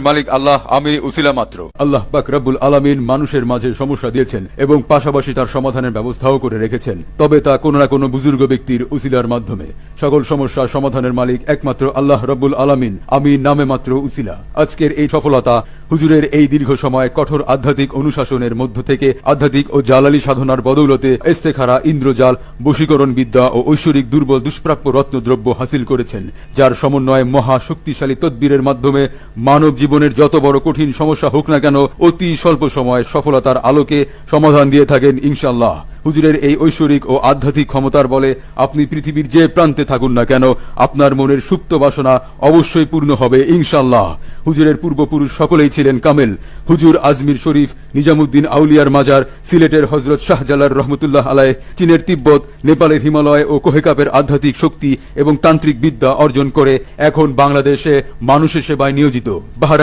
মালিক আল্লাহ, আমি উসিলা মাত্র। আল্লাহ পাক রব্বুল আলামিন মানুষের মাঝে সমস্যা দিয়েছেন এবং পাশাপাশি তার সমাধানের ব্যবস্থাও করে রেখেছেন। তবে তা কোনো না কোনো বুজুর্গ ব্যক্তির উসিলার মাধ্যমে। সকল সমস্যা সমাধানের মালিক একমাত্র আল্লাহ রব্বুল আলামিন। আমি নামে মাত্র উসিলা। আজকের এই সফলতা হুজুরের এই দীর্ঘ সময় কঠোর আধ্যাত্মিক অনুশাসনের মধ্য থেকে আধ্যাত্মিক ও জালালি সাধনার বদৌলতে ইস্তেখারা, ইন্দ্রজাল বশীকরণ বিদ্যা ও ঐশ্বরিক দুর্বল দুষ্প্রাপ্য রত্নদ্রব্য হাসিল করেছেন, যার সমন্বয়ে মহা শক্তিশালী তদ্বীরের মাধ্যমে মানব জীবনের যত বড় কঠিন সমস্যা হোক না কেন অতি স্বল্প সময়ে সফলতার আলোকে সমাধান দিয়ে থাকেন ইনশাল্লাহ হুজুরের এই ঐশ্বরিক ও আধ্যাত্মিক ক্ষমতার বলে আপনি পৃথিবীর যে প্রান্তে থাকুন না কেন, আপনার মনের সুপ্ত বাসনা অবশ্যই পূর্ণ হবে ইনশাল্লাহ হুজুরের পূর্বপুরুষ সকলেই ছিলেন কামেল। হুজুর আজমির শরীফ, নিজামুদ্দিন আউলিয়ার মাজার, সিলেটের হজরত শাহজালার রহমতুল্লাহ আলায় চীনের তিব্বত, নেপালের হিমালয় ও কোহেকাপের আধ্যাত্মিক শক্তি এবং তান্ত্রিক বিদ্যা অর্জন করে এখন বাংলাদেশে মানুষের সেবায় নিয়োজিত।